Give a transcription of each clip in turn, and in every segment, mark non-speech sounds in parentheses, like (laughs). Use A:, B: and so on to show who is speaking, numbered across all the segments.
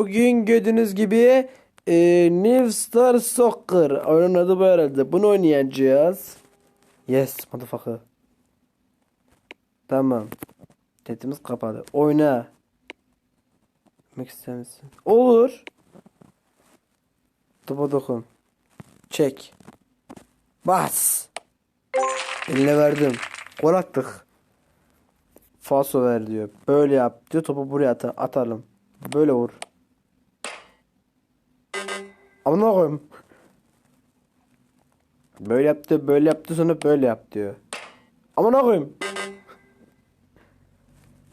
A: Bugün gördüğünüz gibi e, New Star Soccer oyunun adı bu herhalde. Bunu oynayacağız. Yes motherfucker. Tamam. Tetimiz kapalı. Oyna. Demek ister misin? Olur. Topa dokun. Çek. Bas. Eline verdim. Gol attık. Falso ver diyor. Böyle yap diyor. Topu buraya at atalım. Böyle vur. Amına koyayım. Böyle yaptı, böyle yaptı sonra böyle yap diyor. Amına koyayım.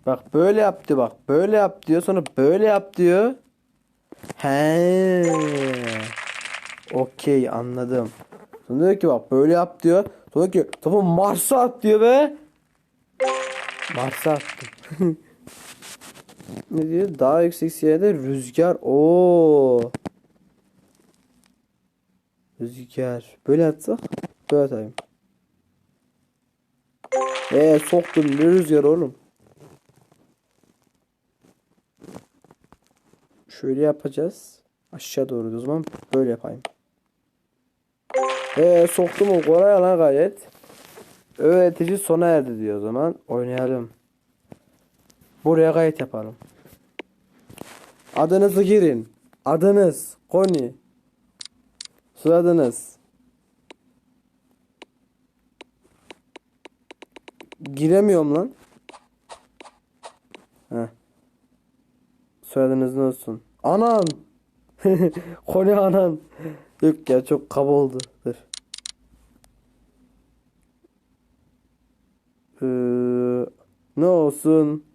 A: Bak böyle yaptı bak. Böyle yap diyor sonra böyle yap diyor. He. Okey anladım. Sonra diyor ki bak böyle yap diyor. Sonra diyor ki topu Mars'a at diyor ve Mars'a attım. (laughs) ne diyor? Daha yüksek yerde rüzgar. Oo. Rüzgar. Böyle atsak böyle atayım. Eee soktum ne rüzgar oğlum. Şöyle yapacağız. Aşağı doğru o zaman böyle yapayım. Eee soktum o kolay lan gayet. Öğretici sona erdi diyor o zaman. Oynayalım. Buraya gayet yapalım. Adınızı girin. Adınız. Koni. Soyadınız. Giremiyorum lan. Heh. Soyadınız ne olsun? Anan. (laughs) Koni anan. Yok ya çok kaba oldu. Dur. Ee, ne olsun?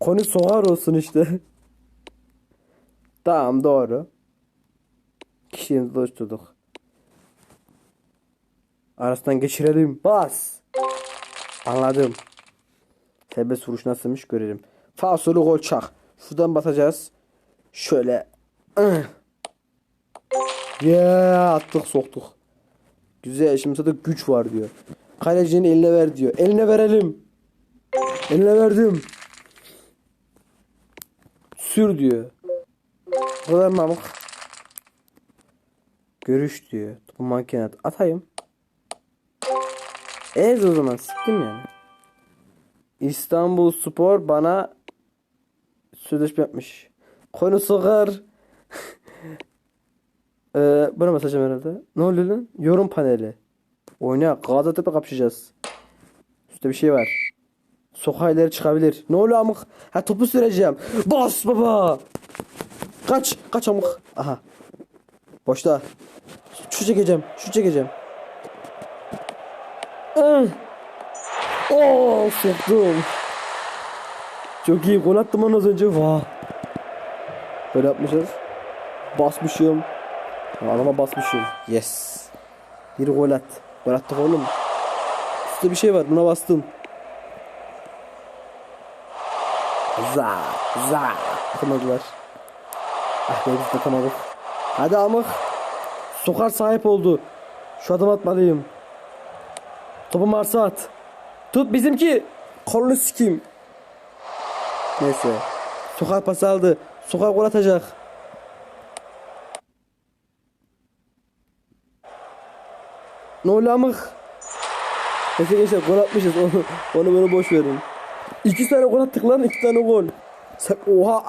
A: Koni soğar olsun işte. (laughs) tamam doğru. Kişimizi oluşturduk. Arasından geçirelim. Bas. Anladım. Serbest vuruş nasılmış görelim. Fasolu gol çak. Şuradan basacağız. Şöyle. (clears throat) Yeah attık soktuk. Güzel şimdi zaten güç var diyor. Kalecinin eline ver diyor. Eline verelim. Eline verdim. Sür diyor. Bu kadar mamuk. Görüş diyor. Topu makine at. Atayım. Ez o zaman siktim yani. İstanbul Spor bana sözleşme yapmış. Konu sokar. (laughs) ee, buna basacağım herhalde. Ne oluyor lan? Yorum paneli. Oyna. Gaziantep'e kapışacağız. Üstte bir şey var. Sokağa ileri çıkabilir. Ne oluyor amık? Ha topu süreceğim. Bas baba. Kaç. Kaç amık. Aha. Boşta. Şu çekeceğim. Şu çekeceğim. Oo soktum. Çok iyi gol attım onu az önce. Vah. Böyle yapmışız. Basmışım. Adama basmışım. Yes. Bir gol at. Gol attık oğlum. Üstte bir şey var. Buna bastım. Za. Za. Atamadılar. Ah biz de atamadık. Hadi amık. Sokar sahip oldu. Şu adım atmalıyım. Topu Mars'a at. Tut bizimki. Kolunu sikeyim. Neyse. Sokak pası aldı. Sokak gol atacak. Ne oluyor amık? Neyse gençler gol atmışız. (laughs) Onu, onu böyle boş verin. İki tane gol attık lan. iki tane gol. Sen, oha.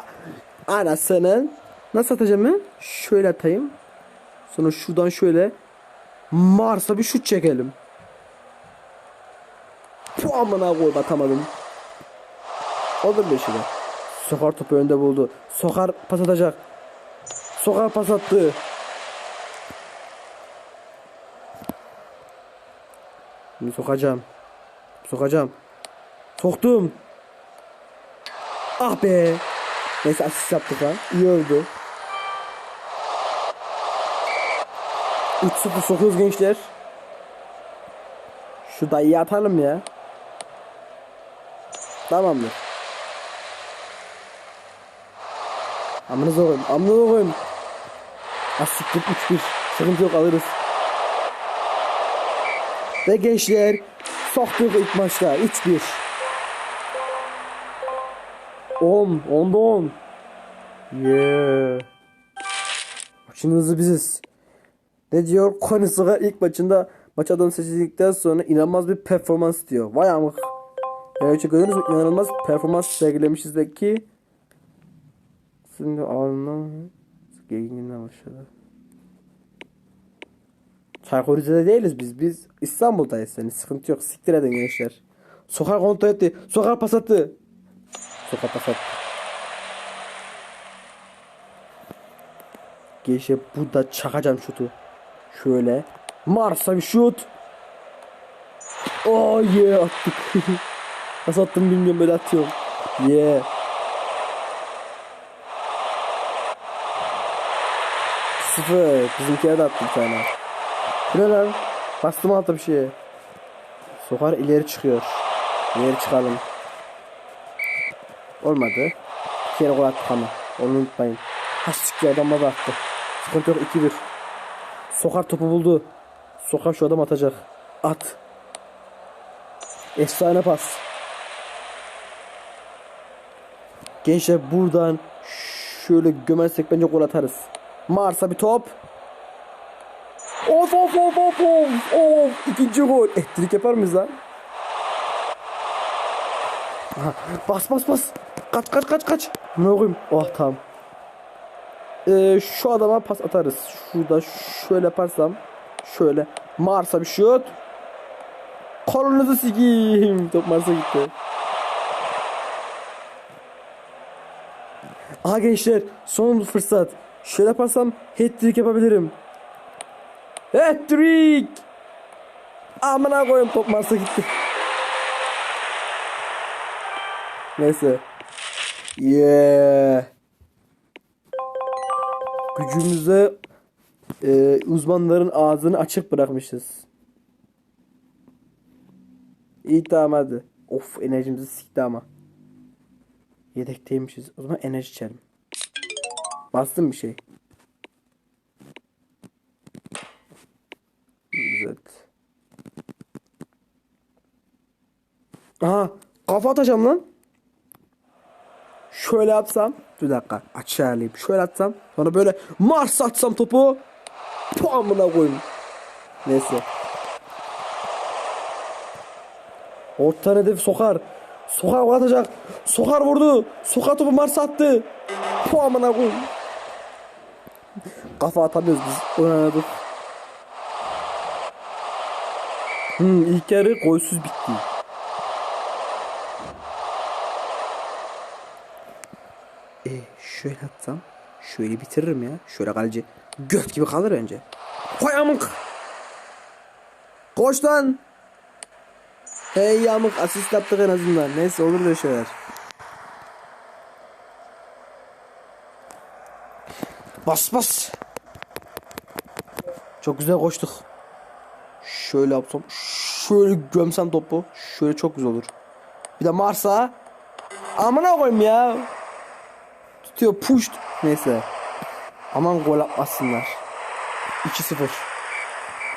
A: Anasının. Nasıl atacağım ben? Şöyle atayım. Sonra şuradan şöyle. Mars'a bir şut çekelim. Puh amına koy atamadım. Olur bir şey. Sokar topu önde buldu. Sokar pas atacak. Sokar pas attı. Şimdi sokacağım. Sokacağım. Soktum. Ah be. Neyse asist yaptık ha. İyi oldu. 3-0 sokuyoruz gençler. Şu dayıyı atalım ya. Tamamdır. Amınıza koyayım. Amınıza koyayım. Asiktir 3-1. Sıkıntı yok alırız. Ve gençler soktuk ilk maçta 3-1. 10. 10'da 10. Yeah. Maçın hızı biziz. Ne diyor? Konusuga ilk maçında maç adamı seçildikten sonra inanılmaz bir performans diyor. Vay amık. Evet gördünüz mü? İnanılmaz performans sergilemişiz de ki. Şimdi ağrından gerginliğinden başladı. Çaykur Rize'de değiliz biz. Biz İstanbul'dayız. Yani sıkıntı yok. Siktir edin gençler. Sokar kontrol etti. Sokar pas attı. Sokar pas attı. Gençler burada çakacağım şutu. Şöyle. Mars'a bir şut. Oh yeah attık. (laughs) Nasıl attım bilmiyorum böyle atıyorum. Yeah. Sıfır. Bizimkiye de attım tane. Bu ne lan? Bastım altta bir şeye. Sokar ileri çıkıyor. İleri çıkalım. Olmadı. Bir kere gol attık ama. Onu unutmayın. Ha siktir adam bana attı. Sıkıntı yok 2-1. Sokar topu buldu. Sokar şu adam atacak. At. Efsane pas. Gençler buradan şöyle gömersek bence gol atarız. Mars'a bir top. Of of of of of of ikinci gol. Ettirik yapar mıyız lan? Bas bas bas. Kaç kaç kaç kaç. Ne koyayım? Oh tamam. Ee, şu adama pas atarız. Şurada şöyle yaparsam. Şöyle. Mars'a bir şut. Kolunuzu sikeyim. Top Mars'a gitti. Aha gençler son fırsat. Şöyle yaparsam hat-trick yapabilirim. Hat-trick! Amına koyayım top Mars'a gitti. Neyse. Yeah. Gücümüze e, uzmanların ağzını açık bırakmışız. İyi tamam hadi. Of enerjimizi sikti ama. Yedekteymişiz. O zaman enerji içelim. Bastım bir şey. Güzel. Aha kafa atacağım lan. Şöyle atsam. Bir dakika açayım. Şöyle atsam. Sonra böyle Mars atsam topu. Puanına koyayım. Neyse. Orta hedef sokar. Sokar atacak. Sokar vurdu. Sokar topu Mars attı. Puanına koyayım. Kafa atamıyoruz biz. Oynadık. Hmm, ilk yarı golsüz bitti. E şöyle atsam şöyle bitiririm ya. Şöyle kaleci göt gibi kalır önce. Koy amık. Koş lan. Hey yamık asist yaptık en azından. Neyse olur böyle şeyler. Bas bas. Çok güzel koştuk. Şöyle yapsam. Şöyle gömsem topu. Şöyle çok güzel olur. Bir de Mars'a. Amına koyayım ya. Tutuyor push. Neyse. Aman gol atmasınlar. 2-0.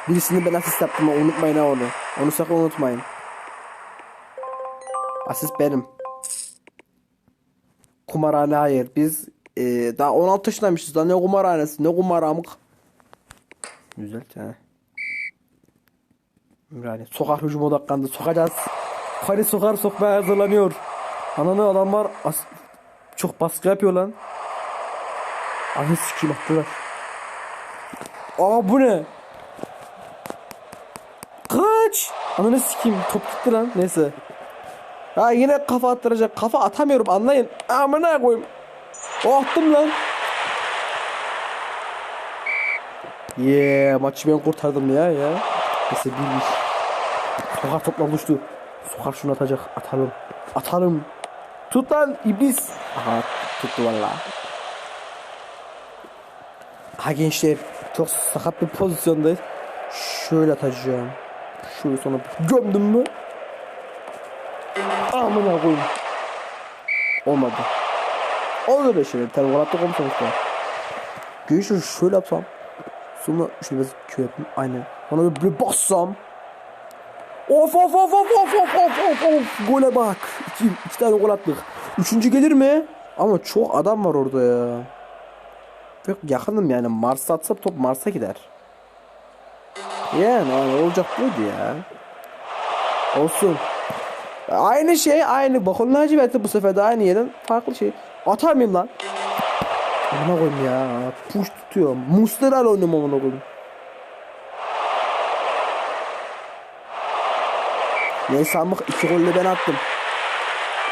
A: Birisini ben asist yaptım unutmayın onu. Onu sakın unutmayın. Asist benim. Kumarhane hayır. Biz e, daha 16 yaşındaymışız. Daha ne kumarhanesi ne kumar amık. Güzel tane. Yani sokar hücum odaklandı. Sokacağız. Kale sokar sokmaya hazırlanıyor. Ananı adamlar as- çok baskı yapıyor lan. Anı sikiyim attılar. Aa bu ne? Kaç. Ananı sikeyim. Top gitti lan. Neyse. Ha yine kafa attıracak. Kafa atamıyorum anlayın. Amına koyayım. O attım lan. Yeah maçı ben kurtardım ya ya. Neyse bilmiş. Sokar topla. Sokar şunu atacak. Atalım. Atalım. Tut lan. Aha tuttu valla. Ha gençler çok sakat bir pozisyondayız. Şöyle atacağım. Şöyle sonra gömdüm mü? Amına koyayım. Olmadı. Olur öyle şeyler. Tabi gol attık oğlum sonuçta. Gençler şöyle yapsam. Sonra şöyle biraz köy yapayım. Aynen. Sonra böyle bassam. Of of of of of of of of of. Gole bak. İki, iki tane gol attık. Üçüncü gelir mi? Ama çok adam var orada ya. Yok yakınım yani. Mars'a atsam top Mars'a gider. Yani, yani olacak buydu ya. Olsun. Aynı şey aynı. Bakın lacivertli bu sefer de aynı yerden farklı şey. Atar mıyım lan? Amına koyayım ya. Push tutuyor. Muslera oynuyorum amına koyayım. Neyse amık iki golle ben attım.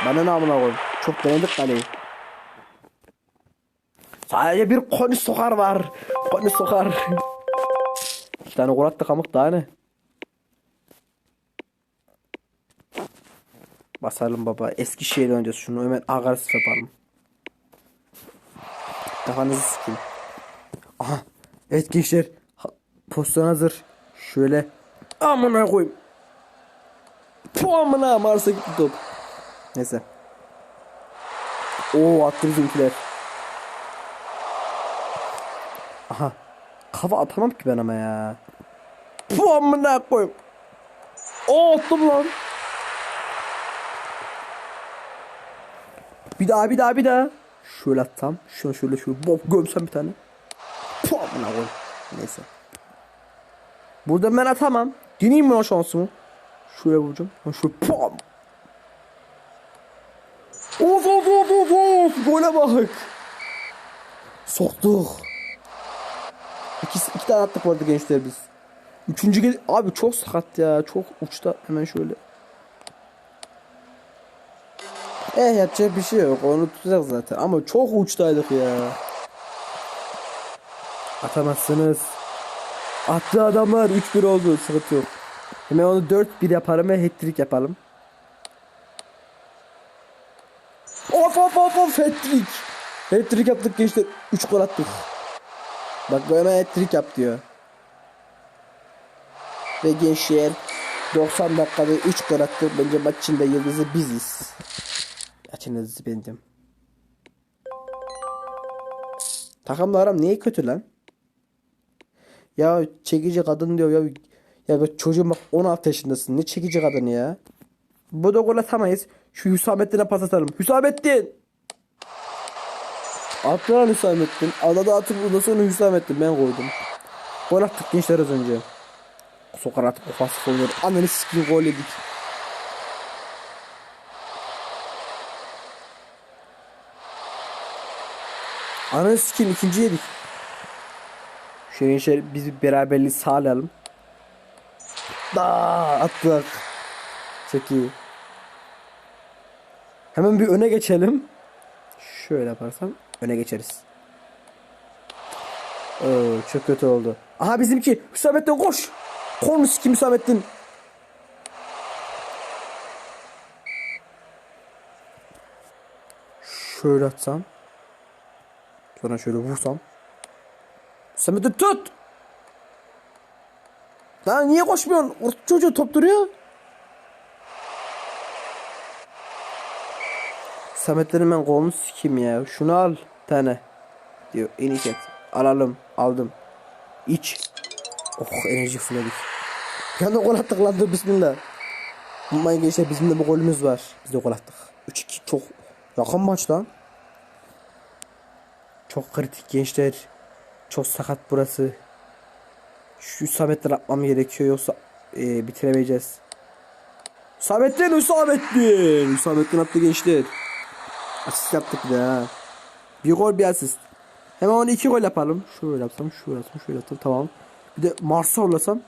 A: Bana ne amına koyayım. Çok denedik kaleyi. Sadece bir koni sokar var. Koni sokar. (laughs) İki tane gol attık amık daha ne? Basalım baba. Eskişehir'e oynayacağız şunu. Hemen agresif yapalım. Kafanızı sikeyim. Aha. Evet gençler. Pozisyon hazır. Şöyle. Amına koyayım. Puh amına Mars'a gitti top. Neyse. Oo attı bizimkiler. Aha. Kafa atamam ki ben ama ya. Puh amına koyayım. Oo attım lan. Bir daha bir daha bir daha. Şöyle atsam. Şunu şöyle şöyle bok gömsem bir tane. Puh amına koyayım. Neyse. Burada ben atamam. Deneyeyim mi o şansımı? Şuraya vuracağım. Ha şöyle pam. Of of of of of. Gole bak. Soktuk. İki, iki tane attık arada gençler biz. Üçüncü gel abi çok sakat ya. Çok uçta hemen şöyle. Eh yapacak bir şey yok. Onu tutacak zaten. Ama çok uçtaydık ya. Atamazsınız. Attı adamlar 3-1 oldu. Sıkıntı yok. Hemen onu 4-1 yaparım ve hat-trick yapalım. Of of of of hat-trick. Hat-trick yaptık gençler. 3 gol attık. Bak hemen hat-trick yap diyor. Ve gençler 90 dakikada 3 gol attık. Bence maç içinde yıldızı biziz. Maçın yıldızı bendim. Takımla aram niye kötü lan? Ya çekici kadın diyor ya. Ya bak çocuğum bak 16 yaşındasın. Ne çekici kadın ya. Bu da gol atamayız. Şu Hüsamettin'e pas atalım. Hüsamettin! Attı lan Hüsamettin. Adada atıp bundan sonra Hüsamettin ben koydum. Gol attık gençler az önce. Sokar attık o pasif oynuyor. Ananı sikim gol yedik. Ananı sikim ikinci yedik. Şu gençler biz beraberliği sağlayalım. Da attık. Çok iyi. Hemen bir öne geçelim. Şöyle yaparsam öne geçeriz. Oo, çok kötü oldu. Aha bizimki Hüsamettin koş. Konuş kim Hüsamettin? Şöyle atsam. Sonra şöyle vursam. Hüsamettin tut. Lan niye koşmuyorsun? O çocuğu top duruyor. Sametlerin ben kolunu sikeyim ya. Şunu al tane. Diyor eniket. Alalım. Aldım. İç. Oh enerji fulledik. Anda gol attık lan dur bismillah. Aman gençler bizim de bu golümüz var. Biz de gol attık. 3-2 çok yakın maç lan. Çok kritik gençler. Çok sakat burası. Şu Samet'ten atmam gerekiyor yoksa e, bitiremeyeceğiz. Samet'ten Hüsamettin. Hüsamettin attı gençler. Asist yaptık bir de ha. Bir gol bir asist. Hemen onu iki gol yapalım. Şöyle yapsam, şöyle yapsam, şöyle yapsam tamam. Bir de Mars'a ollasam.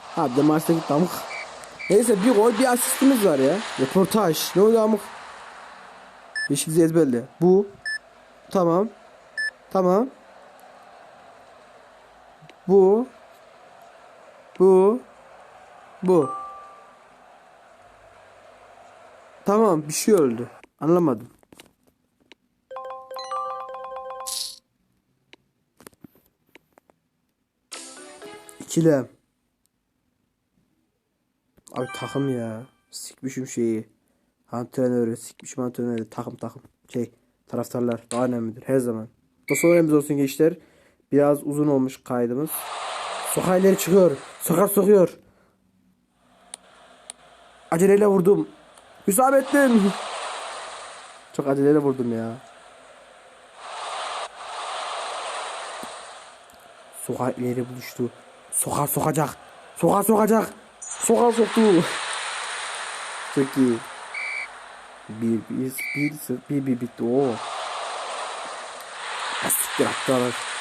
A: Ha bir de Mars'a gitti amık. Neyse bir gol bir asistimiz var ya. Röportaj. Ne oldu amık? Yeşil ezberle. Bu. Tamam. Tamam. Bu. Bu. Bu. Tamam bir şey öldü. Anlamadım. İkilem. Abi takım ya. Sikmişim şeyi. Antrenörü, sikmişim antrenörü. Takım takım. Şey, taraftarlar daha önemlidir her zaman. Son önemli olsun gençler. Biraz uzun olmuş kaydımız. Sokayları çıkıyor. Sokar sokuyor. Aceleyle vurdum. Hüsamettin. Çok aceleyle vurdum ya. Sokar ileri buluştu. Sokar sokacak. Sokar sokacak. Sokar soktu. Çok iyi. Bir, bir, bir, bir, bir bitti. Oo. Siktir attılar.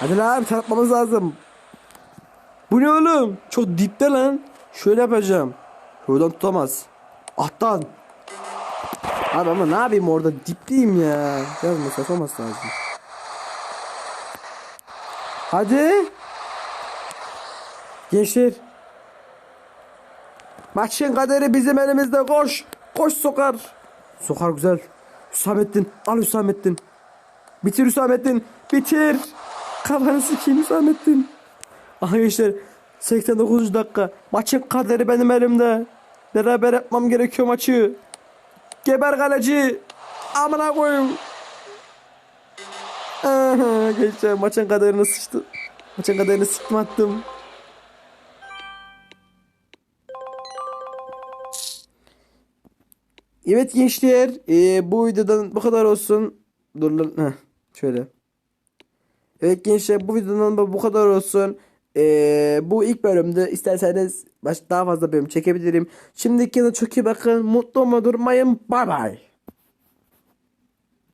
A: Hadi lan çarpmamız lazım. Bu ne oğlum? Çok dipte lan. Şöyle yapacağım. Şuradan tutamaz. Alttan. Abi ama ne yapayım orada dipteyim ya. Biraz mesafe lazım. Hadi. Gençler. Maçın kaderi bizim elimizde koş. Koş sokar. Sokar güzel. Hüsamettin. Al Hüsamettin. Bitir Hüsamettin. Bitir. Kafanı sikeyim Hüsamettin. Aha gençler 89 dakika. Maçın kaderi benim elimde. Beraber yapmam gerekiyor maçı. Geber kaleci. Amına koyayım. Aha, gençler maçın kaderini sıçtı. Maçın kaderini sıktım attım. Evet gençler eee, bu videodan bu kadar olsun. Dur lan heh, şöyle. Evet gençler bu videodan da bu kadar olsun. Ee, bu ilk bölümde isterseniz baş, daha fazla bölüm çekebilirim. Şimdiki de çok iyi bakın. Mutlu mu durmayın. Bay bay.